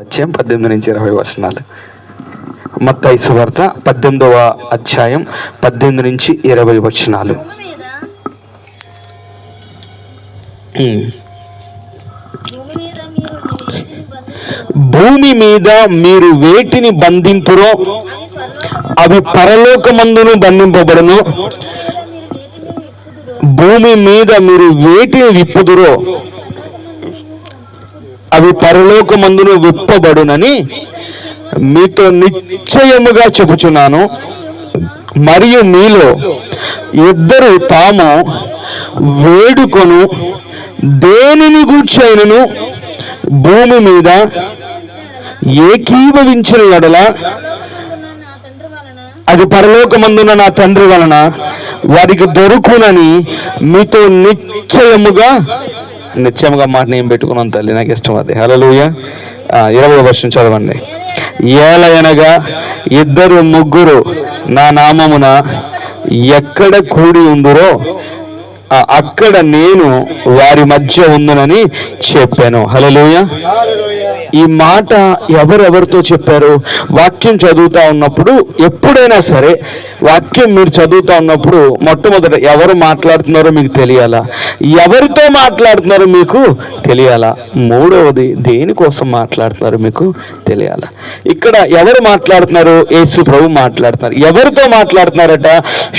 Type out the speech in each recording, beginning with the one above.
అధ్యాయం పద్దెనిమిది నుంచి ఇరవై వచనాలు. మత్తాయి సువార్త పద్దెనిమిదవ అధ్యాయం పద్దెనిమిది నుంచి ఇరవై వచనాలు. భూమి మీద మీరు వేటిని బంధింపురో అవి అవి పరలోకమందును బంధింపబడును. భూమి మీద మీరు వేటిని విప్పుదురో అవి పరలోకమందును విప్పబడునని మీతో నిశ్చయముగా చెబుచున్నాను. మరియు మీలో ఇద్దరు తాము వేడుకొను దేనిని గూర్చైనను? భూమి మీద ఏకీభవించిన ఎడల అది పరలోకమందున నా తండ్రి వలన వారికి దొరుకునని మీతో నిశ్చయముగా నిత్యముగా మాట నేను పెట్టుకున్నాను తల్లి నాకు ఇష్టం అది. హలలుయ ఇరవై వర్షం చదవండి. ఏలయనగా ఇద్దరు ముగ్గురు నా నామమున ఎక్కడ కూడి ఉందరో అక్కడ నేను వారి మధ్య ఉందనని చెప్పాను. హలలుయ ఈ మాట ఎవరెవరితో చెప్పారు? వాక్యం చదువుతా ఉన్నప్పుడు ఎప్పుడైనా సరే వాక్యం మీరు చదువుతా ఉన్నప్పుడు మొట్టమొదట ఎవరు మాట్లాడుతున్నారో మీకు తెలియాలా? ఎవరితో మాట్లాడుతున్నారో మీకు తెలియాలా? మూడవది దేనికోసం మాట్లాడుతున్నారో మీకు తెలియాలా? ఇక్కడ ఎవరు మాట్లాడుతున్నారు యేసు ప్రభు మాట్లాడుతున్నారు. ఎవరితో మాట్లాడుతున్నారట?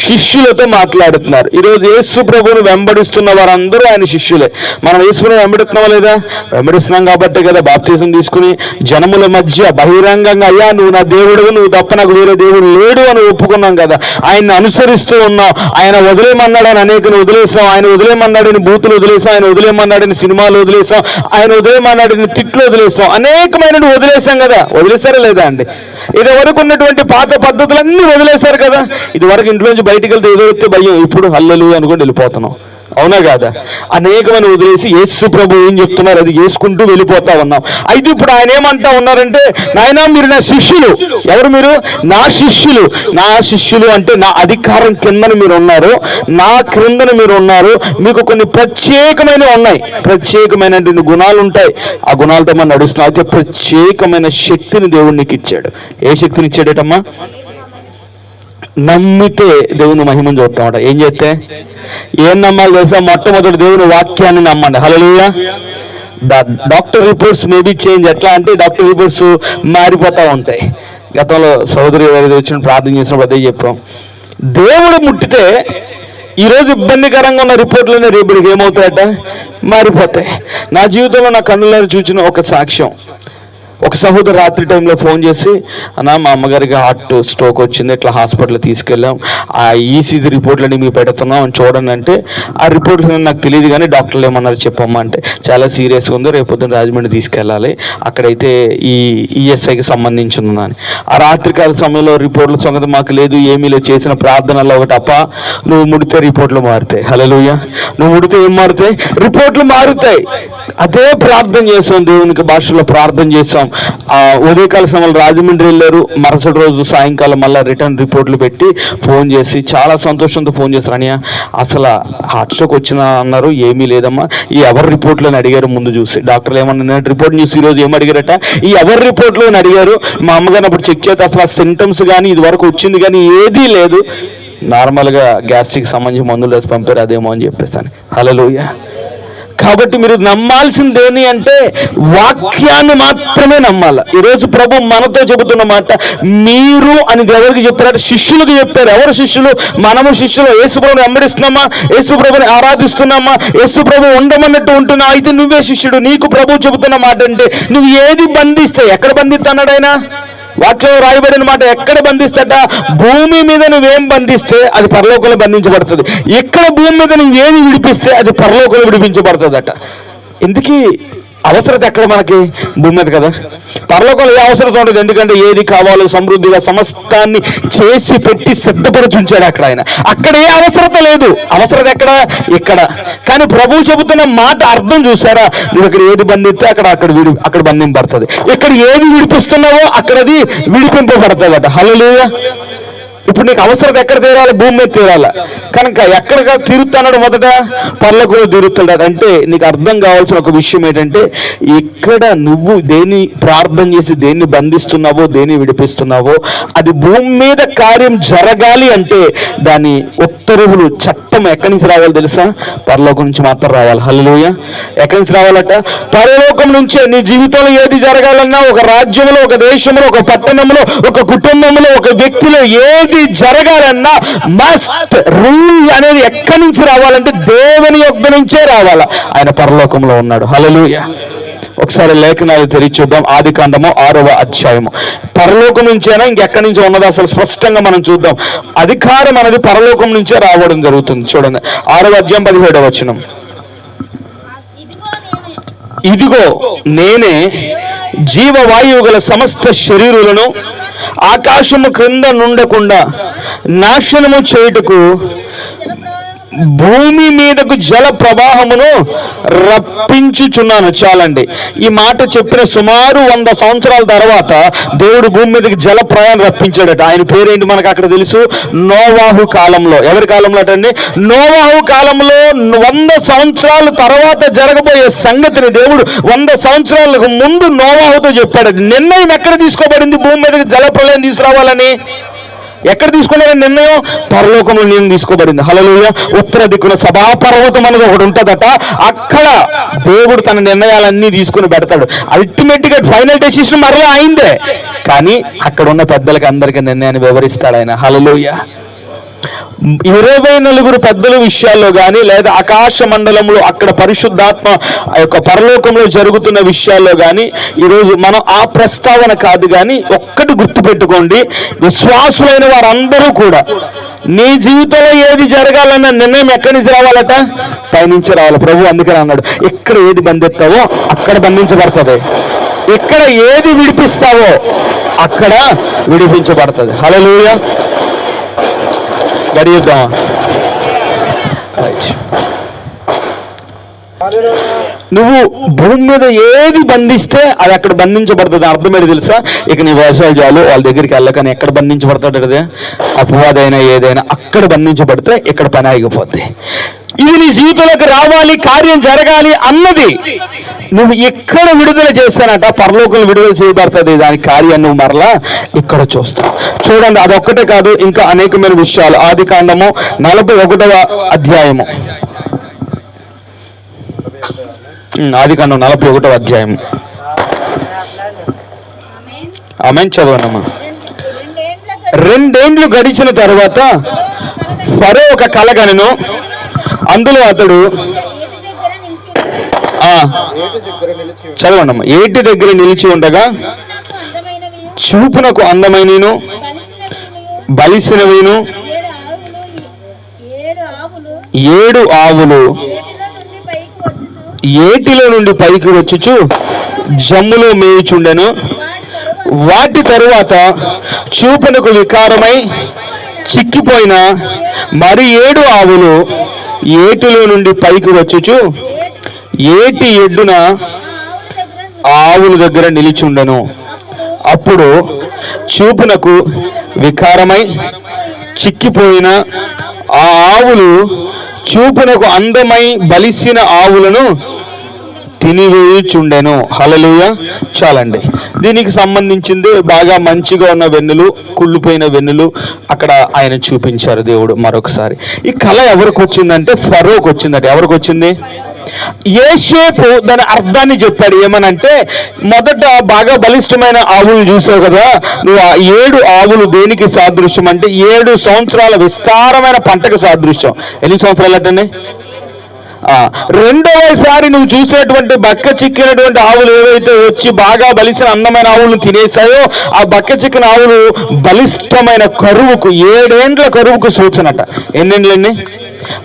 శిష్యులతో మాట్లాడుతున్నారు. ఈరోజు యేసు ప్రభువును వెంబడిస్తున్న వారందరూ ఆయన శిష్యులే. మనం యేసుని ప్రభువును వెంబడిస్తున్నావా లేదా? వెంబడిస్తున్నాం కాబట్టి కదా బాప్తీసం తీసుకుని జనముల మధ్య బహిరంగంగా అయ్యా నువ్వు నా దేవుడు నువ్వు తప్ప నాకు వేరే దేవుడు లేడు అని ఒప్పుకున్నాం కదా. ఆయన్ని అనుసరిస్తూ ఉన్నావు ఆయన వదిలేమన్నాడని అనేకని వదిలేసాం. ఆయన వదిలేమన్నాడని బూతులు వదిలేసాం. ఆయన వదిలేమన్నాడని సినిమాలు వదిలేసాం. ఆయన వదిలేమన్నాడని తిట్లు వదిలేసాం. అనేకమైన వదిలేసాం కదా. వదిలేసారా లేదా అండి? ఇది వరకు ఉన్నటువంటి పాత పద్ధతులన్నీ వదిలేశారు కదా. ఇది వరకు ఇంట్లోంచి బయటికి వెళ్తే ఏదో వస్తే భయం. ఇప్పుడు హల్లలు అనుకుంటూ వెళ్ళిపోతున్నాం. అవునా కాదా? అనేకమని వదిలేసి యేసు ప్రభు ఏం చెప్తున్నారు? అది వేసుకుంటూ వెళ్ళిపోతా ఉన్నాం. అయితే ఇప్పుడు ఆయన ఏమంటా ఉన్నారంటే నాయన మీరు నా శిష్యులు. ఎవరు మీరు? నా శిష్యులు. నా శిష్యులు అంటే నా అధికారం కిందన మీరు ఉన్నారు. నా క్రిందన మీరు ఉన్నారు. మీకు కొన్ని ప్రత్యేకమైన ఉన్నాయి. ప్రత్యేకమైన గుణాలు ఉంటాయి? ఆ గుణాలతో మనం నడుస్తున్నాం. అయితే ప్రత్యేకమైన శక్తిని దేవుడు నీకు ఇచ్చాడు. ఏ శక్తిని ఇచ్చాడటమ్మా? నమ్మితే దేవుని మహిమను చూస్తామట ఏం చేస్తే? ఏం నమ్మాలి తెలుసా? మొట్టమొదటి దేవుని వాక్యాన్ని నమ్మండి. హలోయ డాక్టర్ రిపోర్ట్స్ మేబీ చేంజ్. ఎట్లా అంటే డాక్టర్ రిపోర్ట్స్ మారిపోతూ ఉంటాయి. గతంలో సోదరి గారి వచ్చిన ప్రార్థన చేసినప్పుడు అదే చెప్పాం. దేవుడు ముట్టితే ఈరోజు ఇబ్బందికరంగా ఉన్న రిపోర్ట్లనే రేపు ఏమవుతాయట? మారిపోతాయి. నా జీవితంలో నా కన్నులను చూసిన ఒక సాక్ష్యం. ఒక సహోదరు రాత్రి టైంలో ఫోన్ చేసి అన్న మా అమ్మగారికి హార్ట్ స్ట్రోక్ వచ్చింది ఇట్లా హాస్పిటల్ తీసుకెళ్ళాం. ఆ ఈసీజీ రిపోర్ట్లని మీకు పెడుతున్నాం అని చూడండి అంటే ఆ రిపోర్ట్లు నాకు తెలియదు కానీ డాక్టర్లు ఏమన్నారు చెప్పమ్మా అంటే చాలా సీరియస్గా ఉంది రేపు పొద్దున్న రాజమండ్రి తీసుకెళ్ళాలి. అక్కడైతే ఈ ఈఎస్ఐకి సంబంధించి ఉందని ఆ రాత్రికాల సమయంలో రిపోర్ట్ల సంగతి మాకు లేదు ఏమీ లేదు. చేసిన ప్రార్థనలో ఒకటి అప్ప నువ్వు ముడితే రిపోర్ట్లు మారుతాయి. హలోయ నువ్వు ముడితే ఏం మారుతాయి? రిపోర్ట్లు మారుతాయి. అదే ప్రార్థన చేసాం దేవునికి భాషలో ప్రార్థన చేసాం ఉదయకాల సమయంలో రాజమండ్రి వెళ్ళారు. మరుసటి రోజు సాయంకాలం మళ్ళీ రిటర్న్ రిపోర్ట్లు పెట్టి ఫోన్ చేసి చాలా సంతోషంతో ఫోన్ చేశారు. అనియా అసలు హార్ట్ స్ట్రోక్ వచ్చినా అన్నారు. ఏమీ లేదమ్మా. ఈ ఎవరి రిపోర్ట్లు అని అడిగారు ముందు చూసి. డాక్టర్లు ఏమన్నా రిపోర్ట్ చూసి ఈరోజు ఏం అడిగారట? ఈ ఎవరి రిపోర్ట్లు అని అడిగారు. మా అమ్మగారిని అప్పుడు చెక్ చేస్తే అసలు ఆ సింటమ్స్ కానీ ఇది వరకు వచ్చింది కానీ ఏదీ లేదు. నార్మల్గా గ్యాస్ట్రిక్ సంబంధించి మందులు వేసి పంపారు. అదేమో అని చెప్పేస్తాను హలోయ కాబట్టి మీరు నమ్మాల్సింది ఏమి అంటే వాక్యాన్ని మాత్రమే నమ్మాలి. ఈరోజు ప్రభు మనతో చెబుతున్న మాట మీరు అని ఎవరికి చెప్పారు శిష్యులకు చెప్పారు ఎవరు శిష్యులు? మనము శిష్యులు. యేసుప్రభుని వెంబడిస్తున్నామా యేసుప్రభుని ఆరాధిస్తున్నామా? యేసుప్రభు ఉండమన్నట్టు ఉంటున్నా? అయితే నువ్వే శిష్యుడు. నీకు ప్రభు చెబుతున్న మాట అంటే నువ్వు ఏది బంధిస్తే ఎక్కడ బంధిస్తున్నాడు ఆయన? వాటిలో రాయబడిన మాట ఎక్కడ బంధిస్తట భూమి మీద నువ్వేం బంధిస్తే అది పరలోకంలో బంధించబడుతుంది. ఎక్కడ భూమి మీద నువ్వేమి విడిపిస్తే అది పరలోకంలో విడిపించబడుతుందట. ఎందుకీ అవసరత ఎక్కడ మనకి? భూమి మీద కదా. పరలోకంలో ఏ అవసరత ఉండదు. ఎందుకంటే ఏది కావాలో సమృద్ధిగా సమస్తాన్ని చేసి పెట్టి సిద్ధపరచుంచాడు అక్కడ ఆయన. అక్కడ ఏ అవసరత లేదు. అవసరత ఎక్కడ? ఇక్కడ. కానీ ప్రభువు చెబుతున్న మాట అర్థం చూసారా నువ్వు ఇక్కడ ఏది బంధిస్తే అక్కడ అక్కడ విడి అక్కడ బంధింపడుతుంది ఇక్కడ ఏది విడిపిస్తున్నావో అక్కడ అది అట హలో ఇప్పుడు నీకు అవసరం ఎక్కడ తీరాలి? భూమి మీద తీరాలి. కనుక ఎక్కడ తీరుతున్నాడు మొదట? పర్లకులో తీరుతున్నాడు అంటే నీకు అర్థం కావాల్సిన ఒక విషయం ఏంటంటే ఇక్కడ నువ్వు దేన్ని ప్రార్థన చేసి దేన్ని బంధిస్తున్నావో దేన్ని విడిపిస్తున్నావో అది భూమి మీద కార్యం జరగాలి అంటే దాని ఉత్తర్వులు చట్టం ఎక్కడి నుంచి రావాలి తెలుసా? పరలోకం నుంచి మాత్రం రావాలి. హల్లెలూయా. ఎక్కడి నుంచి రావాలట? పరలోకం నుంచే నీ జీవితంలో ఏది జరగాలన్నా ఒక రాజ్యంలో ఒక దేశంలో ఒక పట్టణంలో ఒక కుటుంబంలో ఒక వ్యక్తిలో ఏది జరగాలన్నా మస్ట్ రూల్ అనేది ఎక్కడి నుంచి రావాలంటే దేవుని యొక్క నుంచే రావాలా. ఆయన పరలోకంలో ఉన్నాడు. హలలుయ ఒకసారి లేఖనాలు తెరిచి చూద్దాం. ఆది కాండము ఆరవ అధ్యాయము. పరలోకం నుంచేనా? ఇంకెక్కడి నుంచి ఉన్నదో అసలు స్పష్టంగా మనం చూద్దాం. అధికారం అనేది పరలోకం నుంచే రావడం జరుగుతుంది. చూడండి. ఆరవ అధ్యాయం పదిహేడవ వచనం. ఇదిగో నేనే ఇదిగో నేనే జీవవాయువు గల సమస్త శరీరులను ఆకాశము క్రింద నుండకుండా నాశనము చేయుటకు భూమి మీదకు జల ప్రవాహమును రప్పించుచున్నాను. చాలండి. ఈ మాట చెప్పిన సుమారు వంద సంవత్సరాల తర్వాత దేవుడు భూమి మీదకి జల ప్రయాణం రప్పించాడట. ఆయన పేరేంటి మనకు అక్కడ తెలుసు? నోవాహు కాలంలో. ఎవరి కాలంలో అటండి? నోవాహు కాలంలో వంద సంవత్సరాల తర్వాత జరగబోయే సంగతిని దేవుడు వంద సంవత్సరాలకు ముందు నోవాహుతో చెప్పాడు. నిర్ణయం ఎక్కడ తీసుకోబడింది? భూమి మీదకి జల ప్రళయం తీసుకురావాలని? ఎక్కడ తీసుకున్నారని నిర్ణయం? పరలోకంలో నేను తీసుకోబడింది. హలలోయ ఉత్తర దిక్కున సభాపర్వతం అనేది ఒకటి ఉంటుందట. అక్కడ దేవుడు తన నిర్ణయాలన్నీ తీసుకుని పెడతాడు. అల్టిమేట్గా ఫైనల్ డెసిషన్ మరలా అయిందే. కానీ అక్కడ ఉన్న పెద్దలకి అందరికీ నిర్ణయాన్ని వివరిస్తాడు ఆయన. హలలోయ ఇరవై నలుగురు పెద్దల విషయాల్లో కానీ లేదా ఆకాశ మండలంలో అక్కడ పరిశుద్ధాత్మ ఆ యొక్క పరలోకంలో జరుగుతున్న విషయాల్లో కానీ ఈరోజు మనం ఆ ప్రస్తావన కాదు కానీ ఒక్క ఒకటి గుర్తుపెట్టుకోండి. విశ్వాసులైన వారందరూ కూడా నీ జీవితంలో ఏది జరగాలన్న నిర్ణయం ఎక్కడి నుంచి రావాలట? పైనుంచి రావాలి. ప్రభు అందుకని అన్నాడు. ఎక్కడ ఏది బంధిస్తావో అక్కడ బంధించబడుతుంది. ఎక్కడ ఏది విడిపిస్తావో అక్కడ విడిపించబడుతుంది. హలో గడియుద్దామా రైట్ నువ్వు భూమి మీద ఏది బంధిస్తే అది అక్కడ బంధించబడుతుంది. అర్థమేది తెలుసా? ఇక నీ వ్యవసాయ చాలు వాళ్ళ దగ్గరికి వెళ్ళకని ఎక్కడ బంధించబడతాడు అదే అపవాదైనా ఏదైనా అక్కడ బంధించబడితే ఇక్కడ పని ఆగిపోద్ది. ఇది నీ జీవితంలోకి రావాలి కార్యం జరగాలి అన్నది నువ్వు ఎక్కడ విడుదల చేస్తానట పరలోకం విడుదల చేయబడుతుంది దాని కార్యాన్ని నువ్వు మరలా ఇక్కడ చూస్తావు. చూడండి అదొక్కటే కాదు ఇంకా అనేకమైన విషయాలు. ఆది కాండము నలభై ఒకటవ అధ్యాయము. ఆది కాండం నలభై ఒకటో అధ్యాయం. ఆమె చదవనమ్మా రెండేండ్లు గడిచిన తర్వాత ఫరో ఒక కలగనను అందులో అతడు చదవండమ్మా. ఏటి దగ్గర నిలిచి ఉండగా చూపునకు అందమైనను కలిసినవి బలిసినవిను ఏడు ఆవులు ఏటిలో నుండి పైకి వచ్చుచు జమ్ములో మేయుచుండెను. వాటి తరువాత చూపునకు వికారమై చిక్కిపోయిన మరి ఏడు ఆవులు ఏటిలో నుండి పైకి వచ్చుచు ఏటి ఎడ్డున ఆవుల దగ్గర నిలిచుండెను. అప్పుడు చూపునకు వికారమై చిక్కిపోయిన ఆ ఆవులు చూపునకు అందమై బలిసిన ఆవులను తినివేయుచుండెను. హలలుయ చాలండి. దీనికి సంబంధించింది బాగా మంచిగా ఉన్న వెన్నులు కుళ్ళిపోయిన వెన్నులు అక్కడ ఆయన చూపించారు దేవుడు మరొకసారి. ఈ కళ ఎవరికి వచ్చిందంటే ఫరోకి వచ్చిందట ఎవరికి వచ్చింది? ఏషేపు దాని అర్థాన్ని చెప్పాడు. ఏమనంటే మొదట బాగా బలిష్టమైన ఆవులు చూసావు కదా నువ్వు ఆ ఏడు ఆవులు దేనికి సాదృశ్యం అంటే ఏడు సంవత్సరాల విస్తారమైన పంటకు సాదృశ్యం. ఎన్ని సంవత్సరాలు అంటే రెండవసారి నువ్వు చూసినటువంటి బక్క చిక్కినటువంటి ఆవులు ఏవైతే వచ్చి బాగా బలిసిన అందమైన ఆవులు తినేసాయో ఆ బక్క చిక్కిన ఆవులు బలిష్టమైన కరువుకు ఏడేండ్ల కరువుకు సూచనట. ఎన్నెండ్లండి?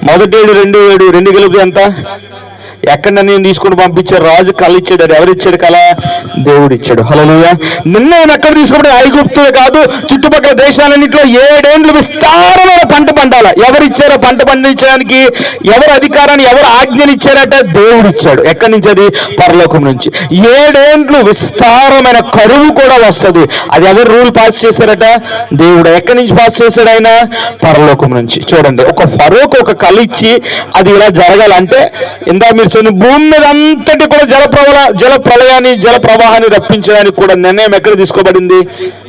మొదటి ఏడు రెండు ఏడు రెండు కలిపి ఎంత? ఎక్కడ నేను తీసుకుని పంపించారు రాజు కళ ఇచ్చాడు అది ఎవరు ఇచ్చాడు కళ? దేవుడు ఇచ్చాడు. హలోయ నిర్ణయం ఎక్కడ తీసుకున్నప్పుడు ఐగుప్తులే కాదు చుట్టుపక్కల దేశాలన్నింటిలో ఏడేండ్లు విస్తారమైన పంట పండాల? ఎవరు ఇచ్చారో పంట పండించడానికి? ఎవరు అధికారాన్ని ఎవరు ఆజ్ఞలు ఇచ్చారట? దేవుడు ఇచ్చాడు. ఎక్కడి నుంచి అది? పరలోకం నుంచి. ఏడేండ్లు విస్తారమైన కరువు కూడా వస్తుంది. అది ఎవరు రూల్ పాస్ చేశారట? దేవుడు. ఎక్కడి నుంచి పాస్ చేశాడు ఆయన? పరలోకం నుంచి. చూడండి ఒక ఫరోకు ఒక కళ ఇచ్చి అది ఇలా జరగాలంటే ఇందా మీరు చూడండి భూమి మీద అంతటి కూడా జల ప్రవల జల ప్రళయాన్ని జల ప్రవాహాన్ని రప్పించడానికి కూడా నిర్ణయం ఎక్కడ తీసుకోబడింది?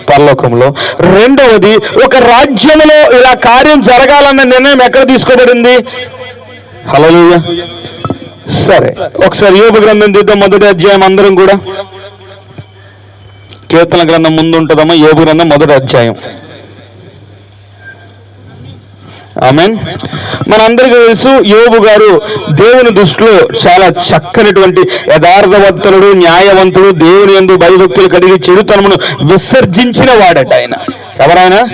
పరలోకంలో. రెండవది ఒక రాజ్యంలో ఇలా కార్యం జరగాలన్న నిర్ణయం ఎక్కడ తీసుకోబడింది? హలో సరే ఒకసారి యోగ గ్రంథం తీద్దాం మొదటి అధ్యాయం అందరం కూడా. కీర్తన గ్రంథం ముందు ఉంటుందమ్మా యోగ గ్రంథం మొదటి అధ్యాయం. ఆమెన్. మనందరికీ తెలుసు యోబు గారు దేవుని దృష్టిలో చాలా చక్కనటువంటి యథార్థవంతుడు న్యాయవంతుడు దేవుని ఎందు భయభక్తులు కలిగి చెడుతనమును విసర్జించిన వాడట ఆయన. ఎవరైనా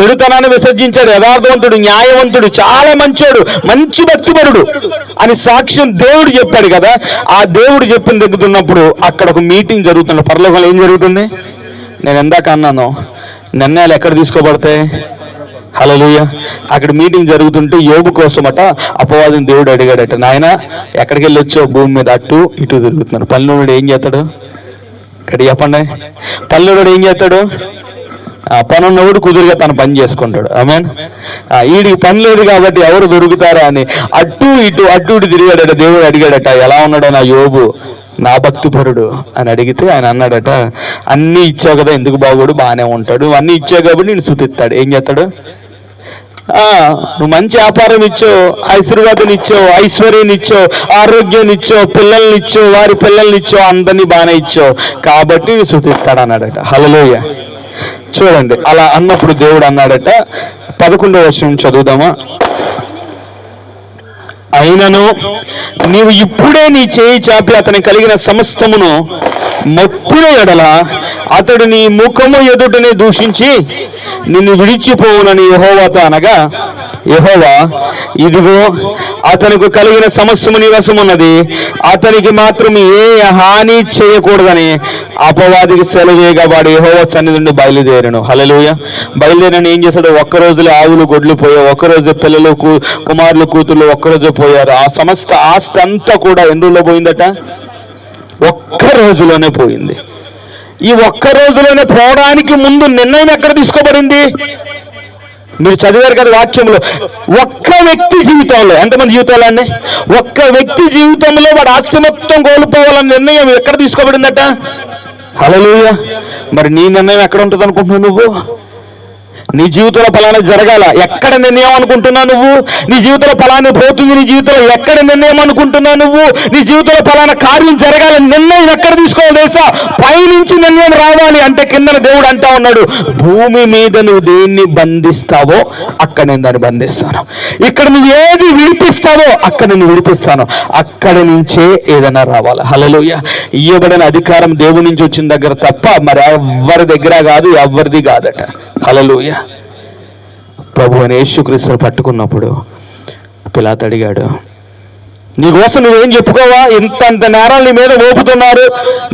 చెడుతనాన్ని విసర్జించాడు యథార్థవంతుడు న్యాయవంతుడు చాలా మంచోడు మంచి భక్తిపరుడు అని సాక్ష్యం దేవుడు చెప్పాడు కదా. ఆ దేవుడు చెప్పిన దగ్గుతున్నప్పుడు అక్కడ ఒక మీటింగ్ జరుగుతుంది. పరలోకంలో ఏం జరుగుతుంది? నేను ఎందాక అన్నాను నిర్ణయాలు ఎక్కడ తీసుకోబడతాయి? హలోయ అక్కడ మీటింగ్ జరుగుతుంటే యోగు కోసమట అపవాదిని దేవుడు అడిగాడట నాయన ఎక్కడికి వెళ్ళి వచ్చావు? భూమి మీద అటు ఇటు తిరుగుతున్నాడు. పల్లెడు ఏం చేస్తాడు? ఇక్కడ చెప్పండి. పల్లెడు ఏం చేస్తాడు? పనున్నవాడు కుదురుగా తన పని చేసుకుంటాడు. ఆమెన్. వీడికి పని లేదు కాబట్టి ఎవరు దొరుకుతారా అని అటు ఇటు అటు ఇటు తిరిగాడట. దేవుడు అడిగాడట ఎలా ఉన్నాడో నా యోబు? నా భక్తిపరుడు? అని అడిగితే ఆయన అన్నాడట అన్నీ ఇచ్చావు కదా ఎందుకు బాగోడు బాగానే ఉంటాడు. అన్నీ ఇచ్చావు కాబట్టి నేను సుతిస్తాడు ఏం చేస్తాడు? నువ్వు మంచి వ్యాపారం ఇచ్చావు ఆశీర్వాదం ఇచ్చో ఐశ్వర్యం ఇచ్చో ఆరోగ్యాన్ని ఇచ్చో పిల్లల్ని ఇచ్చో వారి పిల్లల్ని ఇచ్చో అందరినీ బాగానే ఇచ్చావు. కాబట్టి నేను శుతిస్తాడు అన్నాడట హలలోయ చూడండి అలా అన్నప్పుడు దేవుడు అన్నాడట పదకొండవ వర్షం చదువుదామా? అయినను నీవు ఇప్పుడే నీ చేయి చాపి అతని కలిగిన సమస్తమును మొత్తుల ఎడల అతడు నీ ముఖము ఎదుటనే దూషించి నిన్ను విడిచిపోవునని యహోవాతో అనగా యహోవా ఇదిగో అతనికి కలిగిన సమస్యము నివసమున్నది అతనికి మాత్రం ఏ హాని చేయకూడదని అపవాదికి సెలవేగా వాడు యహోవ సన్నిధి నుండి బయలుదేరాను. హలలుయ బయలుదేరిన ఏం చేశాడు? ఒక్క రోజులో ఆవులు గొడ్లు పోయావు ఒక్కరోజు పిల్లలు కూ- కుమారులు కూతుర్లు ఒక్కరోజు పోయారు. ఆ సమస్త ఆస్తి అంతా కూడా ఎందులో పోయిందట? ఒక్క రోజులోనే పోయింది. ఈ ఒక్క రోజులోనే పోవడానికి ముందు నిర్ణయం ఎక్కడ తీసుకోబడింది? మీరు చదివారు కదా వాక్యంలో ఒక్క వ్యక్తి జీవితంలో ఎంతమంది జీవితాలు అండి? ఒక్క వ్యక్తి జీవితంలో వాడు ఆస్తి మొత్తం కోల్పోవాలన్న నిర్ణయం ఎక్కడ తీసుకోబడిందట? హల్లెలూయా. మరి నీ నిర్ణయం ఎక్కడ ఉంటుంది అనుకుంటున్నావు నువ్వు? నీ జీవితంలో ఫలానా జరగాల? ఎక్కడ నిర్ణయం అనుకుంటున్నావు నువ్వు? నీ జీవితంలో ఫలానా పోతుంది నీ జీవితంలో ఎక్కడ నిర్ణయం అనుకుంటున్నావు నువ్వు? నీ జీవితంలో ఫలానా కార్యం జరగాల నిర్ణయం ఎక్కడ తీసుకోవాలి తెలుసా? పైనుంచి నిర్ణయం రావాలి అంటే కిందన దేవుడు అంటా ఉన్నాడు భూమి మీద నువ్వు దేన్ని బంధిస్తావో అక్కడ నేను దాన్ని బంధిస్తాను. ఇక్కడ నువ్వు ఏది విడిపిస్తావో అక్కడ నేను విడిపిస్తాను. అక్కడ నుంచే ఏదైనా రావాలి? హలలోయ ఇవ్వబడిన అధికారం దేవుడి నుంచి వచ్చిన దగ్గర తప్ప మరి ఎవరి దగ్గర కాదు ఎవరిది కాదట. హలలోయ ప్రభు అని యేసుక్రీస్తుని పట్టుకున్నప్పుడు పిలాత్ అడిగాడు నీకోసం నువ్వేం చెప్పుకోవా? ఇంత అంత నేరాలు నీ మీద మోపుతున్నారు.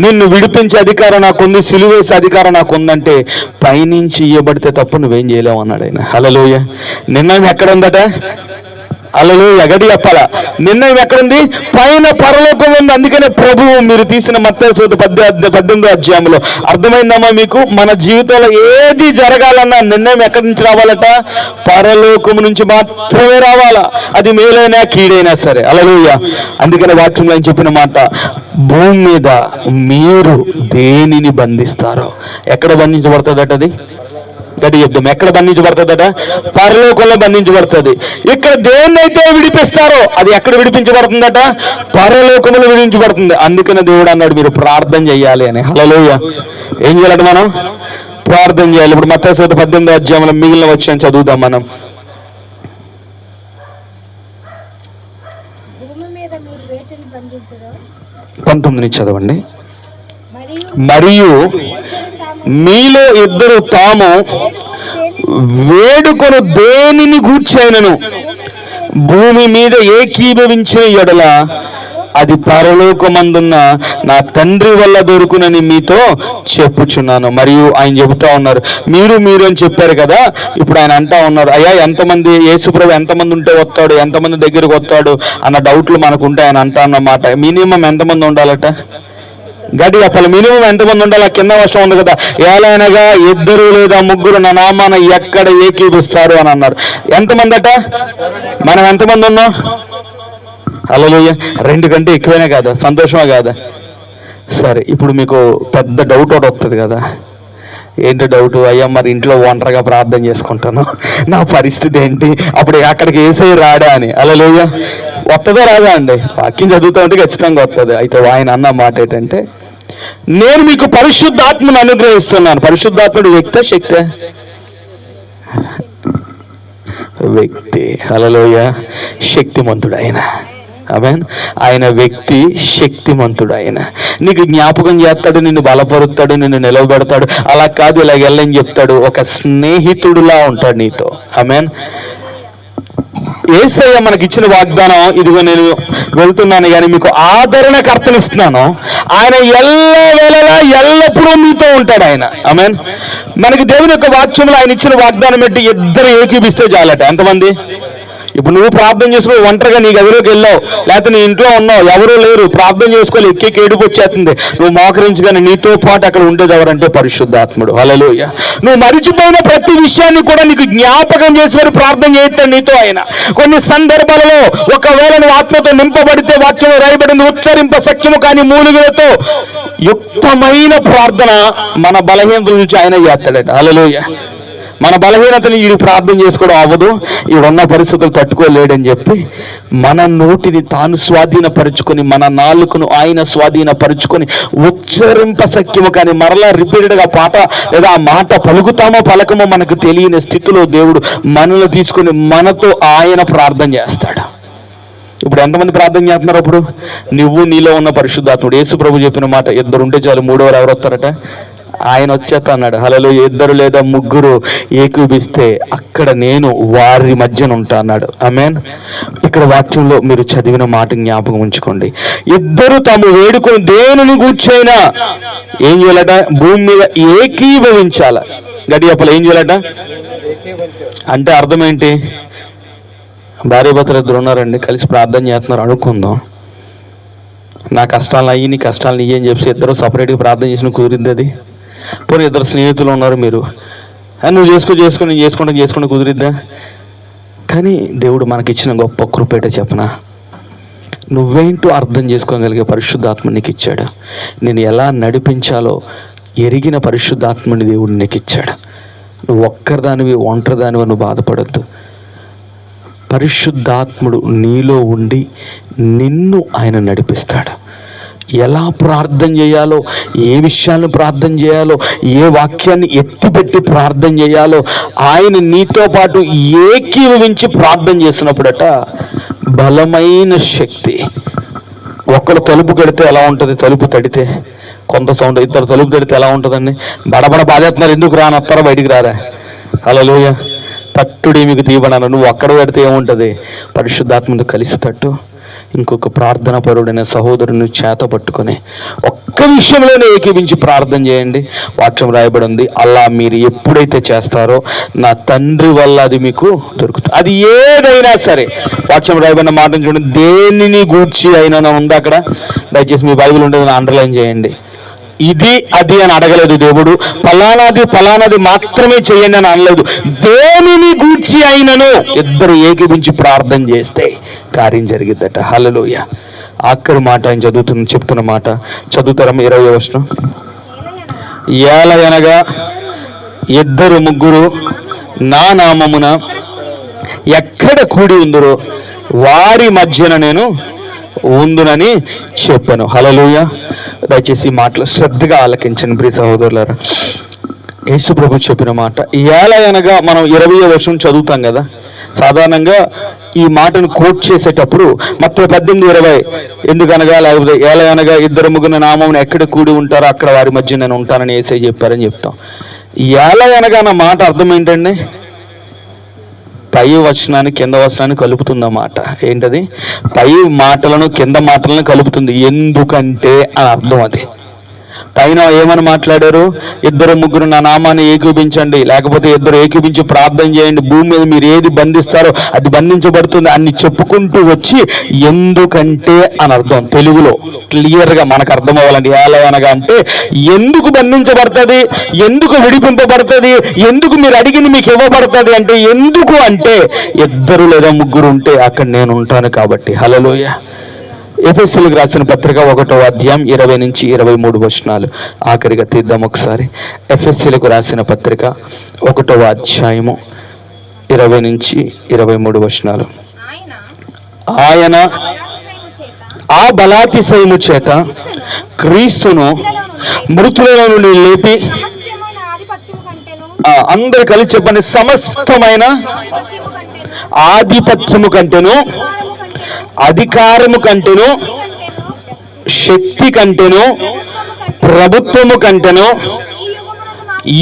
నిన్ను విడిపించే అధికారం నాకుంది సిలువేసే అధికారం నాకుందంటే పైనుంచి ఇవ్వబడితే తప్ప నువ్వేం చేయలేవు అన్నాడు ఆయన. హలలోయ నిన్న ఎక్కడ ఉందట? అలలో ఎగడి చెప్పాల? నిర్ణయం ఎక్కడుంది? పైన పరలోకం ఉంది. అందుకనే ప్రభువు మీరు తీసిన మత్తసోత పద్దె పద్దెనిమిదో అధ్యాయంలో. అర్థమైందమ్మా మీకు? మన జీవితంలో ఏది జరగాలన్నా నిర్ణయం ఎక్కడి నుంచి రావాలట? పరలోకం నుంచి మాత్రమే రావాలా. అది మేలైనా కీడైనా సరే. అలలుయ అందుకనే వాక్యంలో ఆయన చెప్పిన మాట భూమి మీద మీరు దేనిని బంధిస్తారో? ఎక్కడ బంధించబడుతుందట అది? గట్టి చెప్తాం ఎక్కడ బంధించబడుతుందట పరలోకంలో బంధించబడుతుంది. ఇక్కడ దేన్నైతే విడిపిస్తారో అది ఎక్కడ విడిపించబడుతుందట పరలోకములో విడిపించబడుతుంది. అందుకనే దేవుడు అన్నాడు మీరు ప్రార్థన చేయాలి అని. హలోయ ఏం చేయాలంట మనం? ప్రార్థన చేయాలి. ఇప్పుడు మత్స్య పద్దెనిమిది అధ్యాయంలో మిగిలిన వచ్చాను చదువుదాం మనం. పంతొమ్మిది చదవండి. మరియు మీలో ఇద్దరు తాము వేడుకొను దేనిని గూర్చైనను? భూమి మీద ఏకీభవించిన ఎడల అది పరలోకమందున్న నా తండ్రి వల్ల దొరుకునని మీతో చెప్పుచున్నాను. మరియు ఆయన చెబుతా ఉన్నారు మీరు మీరు అని చెప్పారు కదా? ఇప్పుడు ఆయన అంటా ఉన్నారు అయ్యా ఎంతమంది యేసుప్రభు ఎంతమంది ఉంటే వస్తాడు? ఎంతమంది దగ్గరికి వస్తాడు? అన్న డౌట్లు మనకు ఉంటే అంటా అన్నమాట మినిమం ఎంతమంది ఉండాలట? గడి అసలు మినిమం ఎంతమంది ఉండాలి కింద వర్షం ఉంది కదా. ఏలైనగా ఇద్దరు లేదా ముగ్గురు నా నామాన ఎక్కడ ఏకీపిస్తారు అని అన్నారు. ఎంతమంది అట మనం ఎంతమంది ఉన్నాం? అలలోయ రెండు కంటే ఎక్కువనే కాదా సంతోషమా కాదా. సరే ఇప్పుడు మీకు పెద్ద డౌట్ ఒకటి వస్తుంది కదా. ఏంటి డౌట్ అయ్యా మరి ఇంట్లో ఒంటరిగా ప్రార్థన చేసుకుంటాను. నా పరిస్థితి ఏంటి? అప్పుడు అక్కడికి వేసే రాడా అని. అలలోయ వస్తుందా రాదా అండి? వాక్యం చదువుతా ఉంటే ఖచ్చితంగా వస్తుంది అయితే ఆయన అన్న మాట ఏంటంటే నేను మీకు పరిశుద్ధాత్మను అనుగ్రహిస్తున్నాను. పరిశుద్ధాత్ముడు వ్యక్త శక్తే? వ్యక్తి. అలలోయ శక్తిమంతుడు ఆయన. అవేన్ ఆయన వ్యక్తి శక్తిమంతుడు ఆయన నీకు జ్ఞాపకం చేస్తాడు నిన్ను బలపరుస్తాడు నిన్ను నిలవబెడతాడు అలా కాదు ఇలా వెళ్ళని చెప్తాడు. ఒక స్నేహితుడులా ఉంటాడు నీతో. అమెన్ ఏసయ్య మనకి ఇచ్చిన వాగ్దానం ఇదిగో నేను వెళ్తున్నాను కానీ మీకు ఆదరణకర్తను ఇస్తున్నాను ఆయన ఎల్ల వేళలా ఎల్లప్పుడూ మీతో ఉంటాడు ఆయన. ఆమెన్ మనకి దేవుని యొక్క వాక్యంలో ఆయన ఇచ్చిన వాగ్దానం పెట్టి ఇద్దరు ఏకీపిస్తే చాలట. ఎంతమంది? ఇప్పుడు నువ్వు ప్రార్థన చేసుకుని ఒంటరిగా నీ గదిలోకి వెళ్ళావు. లేకపోతే నీ ఇంట్లో ఉన్నావు. ఎవరూ లేరు. ప్రార్థన చేసుకోవాలి ఎక్కి ఏడుపు వచ్చేస్తుంది. నువ్వు మోకరించగానే నీతో పాటు అక్కడ ఉండేది ఎవరంటే పరిశుద్ధాత్ముడు. అలలోయ నువ్వు మరిచిపోయిన ప్రతి విషయాన్ని కూడా నీకు జ్ఞాపకం చేసి మరి ప్రార్థన చేస్తాడు నీతో ఆయన? కొన్ని సందర్భాలలో ఒకవేళ నువ్వు ఆత్మతో నింపబడితే వాక్యం రాయబడింది ఉచ్చరింప సఖ్యము కానీ మూలిగలతో యుక్తమైన ప్రార్థన మన బలహీనతల నుంచి ఆయన చేస్తాడట. అలలోయ మన బలహీనతని వీడు ప్రార్థన చేసుకోవడం అవ్వదు. ఈడున్న పరిస్థితులు తట్టుకోలేడని చెప్పి మన నోటిని తాను స్వాధీనపరుచుకొని మన నాలుకను ఆయన స్వాధీనపరుచుకొని ఉచ్చరింప సఖ్యము కానీ మరలా రిపీటెడ్గా పాట లేదా ఆ మాట పలుకుతామో పలకమో మనకు తెలియని స్థితిలో దేవుడు మనల్ని తీసుకొని మనతో ఆయన ప్రార్థన చేస్తాడు. ఇప్పుడు ఎంతమంది ప్రార్థన చేస్తున్నారు అప్పుడు? నువ్వు నీలో ఉన్న పరిశుద్ధాత్ముడు. యేసు ప్రభు చెప్పిన మాట ఇద్దరు ఉంటే చాలు మూడోవారు ఎవరు వస్తారట ఆయన వచ్చేస్తా అన్నాడు హలలో ఇద్దరు లేదా ముగ్గురు ఏకూపిస్తే అక్కడ నేను వారి మధ్యన ఉంటా అన్నాడు ఆమెన్. ఇక్కడ వాక్యంలో మీరు చదివిన మాట జ్ఞాపకం ఉంచుకోండి. ఇద్దరు తాము వేడుకొని దేనిని కూర్చైనా ఏం చేయాలట? భూమి మీద ఏకీభవించాల. గడియప్పలు ఏం చేయాలట? అంటే అర్థం ఏంటి? భార్య భర్తలు ఇద్దరు ఉన్నారండి కలిసి ప్రార్థన చేస్తున్నారు అనుకుందాం. నా కష్టాలు అయ్యి నీ కష్టాలు నీ అని చెప్పి ఇద్దరు సపరేట్గా ప్రార్థన చేసిన కుదిరింది అది. పోనీ ఇద్దరు స్నేహితులు ఉన్నారు మీరు. "ఆ, నువ్వు చేసుకో చేసుకో నేను చేసుకుంటా చేసుకుంటా కుదిరిద్దా? కానీ దేవుడు మనకిచ్చిన గొప్ప కృపేట చెప్పనా? నువ్వేంటో అర్థం చేసుకోగలిగే పరిశుద్ధాత్మ నీకు ఇచ్చాడు నేను ఎలా నడిపించాలో ఎరిగిన పరిశుద్ధాత్మని దేవుడు నీకు ఇచ్చాడు నువ్వు ఒక్కరిదానివి ఒంటరిదానివి నువ్వు బాధపడద్దు. పరిశుద్ధాత్ముడు నీలో ఉండి నిన్ను ఆయన నడిపిస్తాడు. ఎలా ప్రార్థన చేయాలో ఏ విషయాన్ని ప్రార్థన చేయాలో ఏ వాక్యాన్ని ఎత్తిపెట్టి ప్రార్థన చేయాలో ఆయన నీతో పాటు ఏకీభవించి ప్రార్థన చేసినప్పుడట బలమైన శక్తి. ఒక్కడు తలుపు కడితే ఎలా ఉంటుంది? తలుపు తడితే. కొంత సౌండ్ ఇద్దరు తలుపు తడితే ఎలా ఉంటుందండి? బడబడ బాధేస్తున్నారు ఎందుకు రాని? బయటికి రారా? అలలోయ తట్టుడి మీకు తీయబడాను నువ్వు అక్కడ పెడితే ఏముంటుంది? పరిశుద్ధాత్మతో కలిసి తట్టు. ఇంకొక ప్రార్థన పరుడైన సహోదరుని చేత పట్టుకొని ఒక్క విషయంలోనే ఏకీపించి ప్రార్థన చేయండి. వాక్యం రాయబడి ఉంది అలా మీరు ఎప్పుడైతే చేస్తారో నా తండ్రి వల్ల అది మీకు దొరుకుతుంది. అది ఏదైనా సరే. వాక్యం రాయబడిన మాటను చూడండి. దేనిని గూర్చి అయినా ఉందా అక్కడ? దయచేసి మీ బైబిల్ ఉండేది అండర్లైన్ చేయండి. ఇది అది అని అడగలేదు దేవుడు. ఫలానాది ఫలానాది మాత్రమే చేయండి అని అనలేదు. దేనిని గూర్చి అయినను ఇద్దరు ఏకీపించి ప్రార్థన చేస్తే కార్యం జరిగిద్దట. హలలోయ ఆఖరి మాట ఆయన చదువుతున్న చెప్తున్న మాట. చదువుతారమ్మ ఇరవై వర్షం ఏలయనగా ఇద్దరు ముగ్గురు నా నామమున ఎక్కడ కూడి ఉందరో వారి మధ్యన నేను ఉందునని చెప్పాను. హలలుయ దయచేసి మాటలు శ్రద్ధగా ఆలకించండి ప్రియ సహోదరులారా. యేసు ప్రభు చెప్పిన మాట. ఏల అనగా మనం ఇరవై వర్షం చదువుతాం కదా. సాధారణంగా ఈ మాటను కోట్ చేసేటప్పుడు మొత్తం పద్దెనిమిది ఇరవై ఎందుకనగా లేకపోతే ఏల అనగా ఇద్దరు ముగ్గురు నామం ఎక్కడ కూడి ఉంటారో అక్కడ వారి మధ్య నేను ఉంటానని ఏసై చెప్పారని చెప్తాం. ఏల అనగా నా మాట అర్థం ఏంటండి? పై వచనాన్ని కింద వచనాన్ని కలుపుతుందన్నమాట. ఏంటది? పై మాటలను కింద మాటలను కలుపుతుంది. ఎందుకంటే అని అర్థం అది. పైన ఏమని మాట్లాడారు? ఇద్దరు ముగ్గురు నా నామాన్ని ఏకీపించండి లేకపోతే ఇద్దరు ఏకీపించి ప్రార్థన చేయండి. భూమి మీద మీరు ఏది బంధిస్తారో అది బంధించబడుతుంది అన్ని చెప్పుకుంటూ వచ్చి ఎందుకంటే అని అర్థం. తెలుగులో క్లియర్గా మనకు అర్థం అవ్వాలండి ఎలా అనగా అంటే ఎందుకు బంధించబడుతుంది? ఎందుకు విడిపింపబడుతుంది? ఎందుకు మీరు అడిగింది మీకు ఇవ్వబడుతుంది? అంటే ఎందుకు? అంటే ఇద్దరు లేదా ముగ్గురు ఉంటే అక్కడ నేను ఉంటాను కాబట్టి. హలలోయ ఎఫ్ఎస్సీలకు రాసిన పత్రిక ఒకటో అధ్యాయం ఇరవై నుంచి ఇరవై మూడు వచనాలు. ఆఖరిగా తీద్దాం ఒకసారి. ఎఫ్ఎస్సీలకు రాసిన పత్రిక ఒకటో అధ్యాయము ఇరవై నుంచి ఇరవై మూడు వచనాలు. ఆయన ఆ బలాతిశయము చేత క్రీస్తును మృతులలో నుండి లేపి అందరు కలిసి చెప్పండి సమస్తమైన ఆధిపత్యము కంటేను అధికారము కంటేను శక్తి కంటేను ప్రభుత్వము కంటేను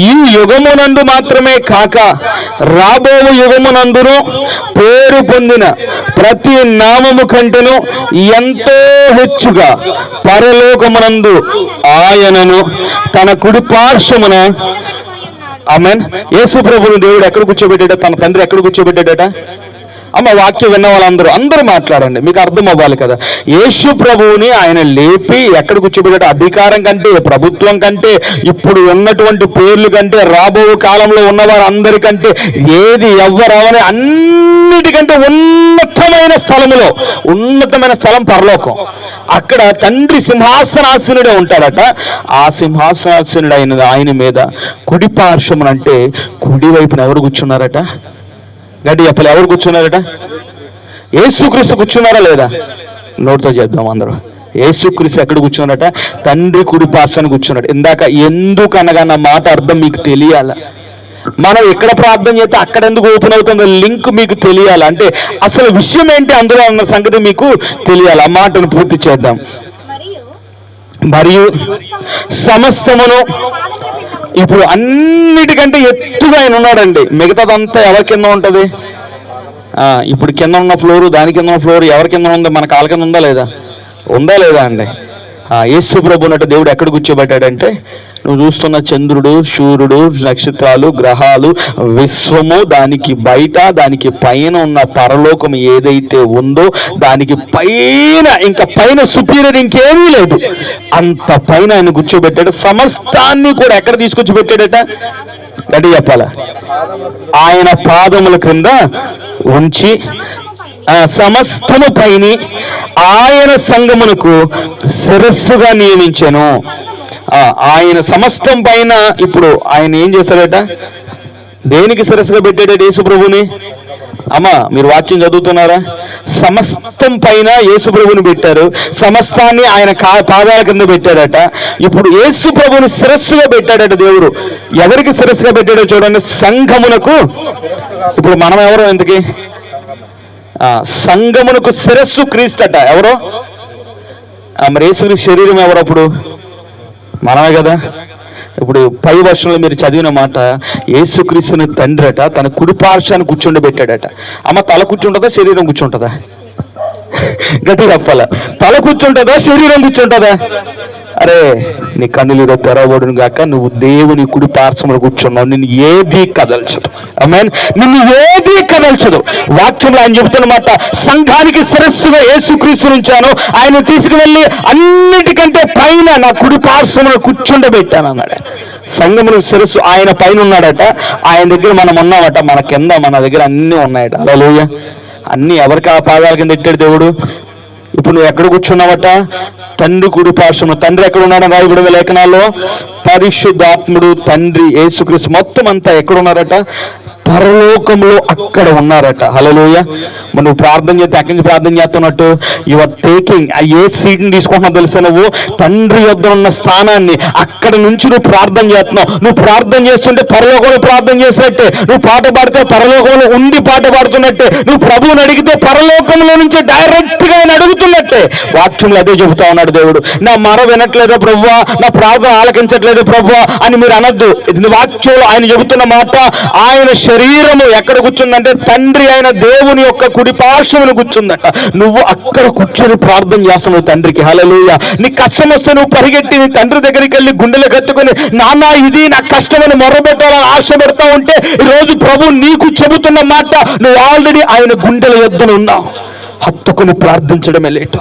ఈ యుగమునందు మాత్రమే కాక రాబోవు యుగమునందును పేరు పొందిన ప్రతి నామము కంటేను ఎంతో హెచ్చుగా పరలోకమునందు ఆయనను తన కుడి పార్శ్వమున ఆమెన్. యేసు ప్రభుని దేవుడు ఎక్కడ కూర్చోబెట్టాడ తన తండ్రి ఎక్కడ కూర్చోబెట్టాడట? అమ్మ వాక్యం విన్న వాళ్ళందరూ అందరూ మాట్లాడండి. మీకు అర్థం అవ్వాలి కదా. యేసు ప్రభువుని ఆయన లేపి ఎక్కడ కూర్చోబెట్టాడు? అధికారం కంటే ప్రభుత్వం కంటే ఇప్పుడు ఉన్నటువంటి పేర్లు కంటే రాబో కాలంలో ఉన్నవారు అందరికంటే ఏది ఎవ్వరవని అన్నిటికంటే ఉన్నతమైన స్థలములో ఉన్నతమైన స్థలం పరలోకం. అక్కడ తండ్రి సింహాసనాసనుడే ఉంటాడట. ఆ సింహాసనాసీనుడు ఆయన ఆయన మీద కుడి పార్శ్వమున అంటే కుడి వైపున ఎవరు కూర్చున్నారట? గడ్డి చెప్పలే ఎవరు కూర్చున్నారట? ఏసుక్రీస్తు కూర్చున్నారా లేదా? నోటితో చెప్దాం అందరూ. ఏసుక్రీస్తు ఎక్కడ కూర్చున్నారట? తండ్రి కుడి పార్శ్వన కూర్చున్నాడు. ఇందాక ఎందుకు అనగా నా మాట అర్థం మీకు తెలియాల? మనం ఎక్కడ ప్రార్థన చేస్తే అక్కడ ఎందుకు ఓపెన్ అవుతుందో లింక్ మీకు తెలియాలి? అంటే అసలు విషయం ఏంటి అందులో అన్న సంగతి మీకు తెలియాలి? ఆ మాటను పూర్తి చేద్దాం. మరియు సమస్తమును ఇప్పుడు అన్నిటికంటే ఎత్తుగా ఆయన ఉన్నాడండి. మిగతాదంతా ఎవరి కింద ఉంటుంది? ఇప్పుడు కింద ఉన్న ఫ్లోర్ దాని కింద ఉన్న ఫ్లోర్ ఎవరి కింద ఉంది? మన కాళ్ళ కింద ఉందా లేదా? ఉందా లేదా అండి? ఏసు యేసు ప్రభు ఉన్నట్టు దేవుడు ఎక్కడ కూర్చోబెట్టాడంటే నువ్వు చూస్తున్న చంద్రుడు సూర్యుడు నక్షత్రాలు గ్రహాలు విశ్వము దానికి బయట దానికి పైన ఉన్న పరలోకం ఏదైతే ఉందో దానికి పైన ఇంకా పైన సుపీరియర్ ఇంకేమీ లేదు. అంత పైన ఆయన కూర్చోబెట్టాడు. సమస్తాన్ని కూడా ఎక్కడ తీసుకొచ్చి పెట్టాడట గట్టి చెప్పాలా ఆయన పాదముల క్రింద ఉంచి సమస్తము పైని ఆయన సంగమునకు శిరస్సుగా నియమించాను. ఆయన సమస్తం పైన ఇప్పుడు ఆయన ఏం చేశాడట దేనికి శిరస్సుగా పెట్టాడట యేసుప్రభుని అమ్మా మీరు వాక్యం చదువుతున్నారా? సమస్తం పైన యేసుప్రభుని పెట్టారు. సమస్తాన్ని ఆయన కా పాదాల కింద పెట్టాడట. ఇప్పుడు యేసుప్రభుని శిరస్సుగా పెట్టాడట దేవుడు. ఎవరికి శిరస్సుగా పెట్టాడో చూడండి. సంఘమునకు. ఇప్పుడు మనం ఎవరు ఎందుకు ఆ, సంఘమునకు శిరస్సు క్రీస్తట. ఎవరు? ఆ, మరి యేసుక్రీస్తు శరీరం ఎవరు అప్పుడు? మనమే కదా. ఇప్పుడు పై వర్షంలో మీరు చదివిన మాట యేసుక్రీస్తుని అట తన కుడి పార్శ్వాన్ని కూర్చుండబెట్టాడట. అమ్మ తల కూర్చుంటుందా శరీరం కూర్చుంటుందా? గట్టి చెప్పాల? తల కూర్చుంటుందా? శరీరం కూర్చుంటుందా? అరే నీ కన్నులు తెరవబడును గాక నువ్వు దేవుని కుడి పార్శ్వములు కూర్చున్నావు. నిన్ను ఏది కదల్చదు. మీన్ నిన్ను ఏది కదల్చదు. వాక్యంలో ఆయన చెబుతున్నమాట సంఘానికి శిరస్సుగా యేసుక్రీస్తు ఉంచాను ఆయన తీసుకువెళ్ళి అన్నిటికంటే పైన నా కుడి పార్శ్వములు కూర్చుండబెట్టాను అన్నాడు. సంఘములు శిరస్సు ఆయన పైన ఉన్నాడట. ఆయన దగ్గర మనం ఉన్నామట. మన కింద మన దగ్గర అన్నీ ఉన్నాయట. అలా అన్ని ఎవరికి ఆ పాదాల కింద ఎట్టాడు దేవుడు? ఇప్పుడు నువ్వు ఎక్కడ కూర్చున్నావట? తండ్రి కుడి పార్శ్వము. తండ్రి ఎక్కడ ఉన్నాడని రాయబడిన లేఖనాల్లో? పరిశుద్ధాత్ముడు తండ్రి యేసుక్రీస్తు మొత్తం అంతా ఎక్కడ ఉన్నారట? పరలోకంలో అక్కడ ఉన్నారట. హలోయ మనం నువ్వు ప్రార్థన చేస్తే అక్కడి నుంచి ప్రార్థన చేస్తున్నట్టు? యువర్ టేకింగ్ ఆ ఏ సీట్ని తీసుకుంటున్నావు తెలుసా నువ్వు? తండ్రి యొద్ద ఉన్న స్థానాన్ని అక్కడ నుంచి నువ్వు ప్రార్థన చేస్తున్నావు. నువ్వు ప్రార్థన చేస్తుంటే పరలోకంలో ప్రార్థన చేసినట్టే. నువ్వు పాట పాడితే పరలోకంలో ఉండి పాట పాడుతున్నట్టే. నువ్వు ప్రభువుని అడిగితే పరలోకంలో నుంచి డైరెక్ట్గా ఆయన అడుగుతున్నట్టే. వాక్యంలో అదే చెబుతా ఉన్నాడు దేవుడు. నా మర వినట్లేదా ప్రభువా నా ప్రార్థన ఆలకించట్లేదు ప్రభువా అని మీరు అనొద్దు. ఇది వాక్యంలో ఆయన చెబుతున్న మాట. ఆయన శరీరము ఎక్కడ కూర్చుందంటే తండ్రి అయిన దేవుని యొక్క కుడి పార్శ్వమును కూర్చుందట. నువ్వు అక్కడ కూర్చొని ప్రార్థన చేస్తున్నావు తండ్రికి. హలలుయ నీ కష్టం వస్తే నువ్వు పరిగెట్టి నీ తండ్రి దగ్గరికి వెళ్ళి గుండెలు కట్టుకొని నాన్న ఇది నా కష్టమని మొరబెట్టాలని ఆశపడతా ఉంటే ఈరోజు రోజు ప్రభు నీకు చెబుతున్న మాట నువ్వు ఆల్రెడీ ఆయన గుండెల యొద్దన ఉన్నావు. హత్తుకుని ప్రార్థించడమే లేటు.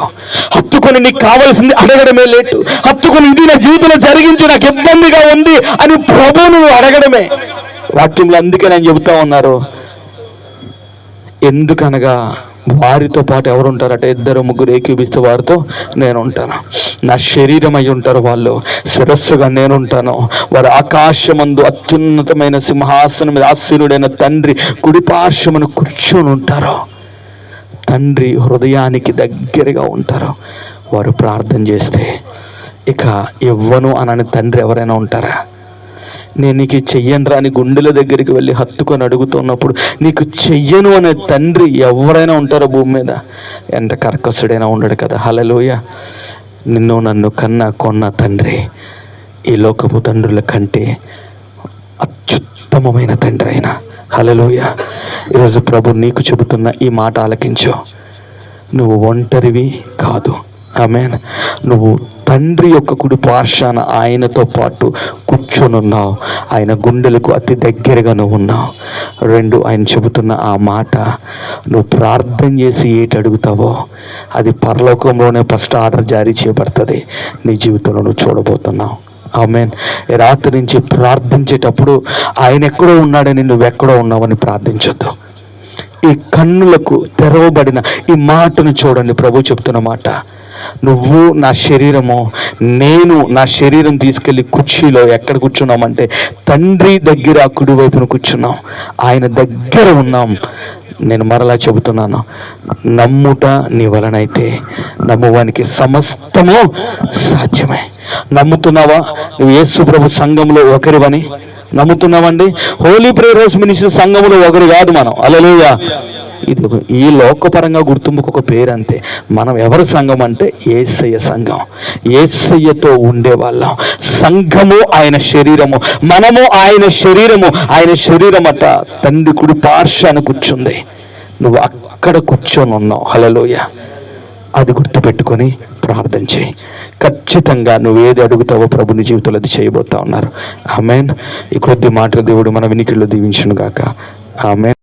హత్తుకుని నీకు కావలసింది అడగడమే లేటు. హత్తుకుని ఇది నా జీవితంలో జరిగించి నాకు ఇబ్బందిగా ఉంది అని ప్రభువును అడగడమే. వాక్యంలో అందుకే నేను చెబుతా ఉన్నారు. ఎందుకనగా వారితో పాటు ఎవరు ఉంటారట? ఇద్దరు ముగ్గురు ఏకీపిస్తే వారితో నేను ఉంటాను. నా శరీరం అయి ఉంటారు వాళ్ళు. శిరస్సుగా నేను ఉంటాను. వారు ఆకాశమందు అత్యున్నతమైన సింహాసనం మీద ఆశీనుడైన తండ్రి కుడిపార్శ్వమును కూర్చొని ఉంటారు. తండ్రి హృదయానికి దగ్గరగా ఉంటారు. వారు ప్రార్థన చేస్తే ఇక ఇవ్వను అనని తండ్రి ఎవరైనా ఉంటారా? నేను నీకు చెయ్యను రాని గుండెల దగ్గరికి వెళ్ళి హత్తుకొని అడుగుతున్నప్పుడు నీకు చెయ్యను అనే తండ్రి ఎవరైనా ఉంటారో భూమి మీద? ఎంత కర్కసుడైనా ఉండడు కదా. హలలోయ నిన్ను నన్ను కన్న కొన్న తండ్రి. ఈ లోకపు తండ్రుల కంటే అత్యుత్తమమైన తండ్రి అయిన. హలలోయ ఈరోజు ప్రభు నీకు చెబుతున్న ఈ మాట ఆలకించు. నువ్వు ఒంటరివి కాదు. ఆమెన్. నువ్వు తండ్రి యొక్క కుడి పార్శ్వాన ఆయనతో పాటు కూర్చొనున్నావు. ఆయన గుండెలకు అతి దగ్గరగా నువ్వు ఉన్నావు. రెండు ఆయన చెబుతున్న ఆ మాట నువ్వు ప్రార్థన చేసి ఏటి అడుగుతావో? అది పరలోకంలోనే ఫస్ట్ ఆర్డర్ జారీ చేయబడుతుంది. నీ జీవితంలో నువ్వు చూడబోతున్నావు. ఆమెన్. రాత్రి నుంచి ప్రార్థించేటప్పుడు ఆయన ఎక్కడో ఉన్నాడని నువ్వు ఎక్కడో ఉన్నావని ప్రార్థించొద్దు. ఈ కన్నులకు తెరవబడిన ఈ మాటను చూడండి. ప్రభు చెప్తున్న మాట నువ్వు నా శరీరము నేను నా శరీరం తీసుకెళ్ళి కుర్చీలో ఎక్కడ కూర్చున్నామంటే తండ్రి దగ్గర కుడి వైపున కూర్చున్నాం. ఆయన దగ్గర ఉన్నాం. నేను మరలా చెబుతున్నాను నమ్ముట నీ వలనైతే నమ్మువానికి సమస్తము సాధ్యమే. నమ్ముతున్నావా? నువ్వు యేసు ప్రభు సంఘంలో ఒకరివని నమ్ముతున్నామండి హోలీ ప్రేయర్స్ మినిస్టర్ సంఘంలో ఒకరు కాదు మనం. అలలుగా ఈ లోకపరంగా గుర్తింపుకు ఒక పేరు అంతే మనం ఎవరి సంఘం అంటే? ఏసయ్య సంఘం. ఏసయ్యతో ఉండేవాళ్ళం సంఘము ఆయన శరీరము. మనము ఆయన శరీరము. ఆయన శరీరం అట తండ్రి కుడి పార్శ్వాన కూర్చుంది. నువ్వు అక్కడ కూర్చొని ఉన్నావు. హలలోయ అది గుర్తుపెట్టుకొని ప్రార్థన చేయి. ఖచ్చితంగా నువ్వు ఏది అడుగుతావో ప్రభుని జీవితంలో అది చేయబోతా ఉన్నారు. ఆమెన్. ఈ కొద్ది మాటలు దేవుడు మన వినికిల్లో దీవించును గాక ఆమెన్.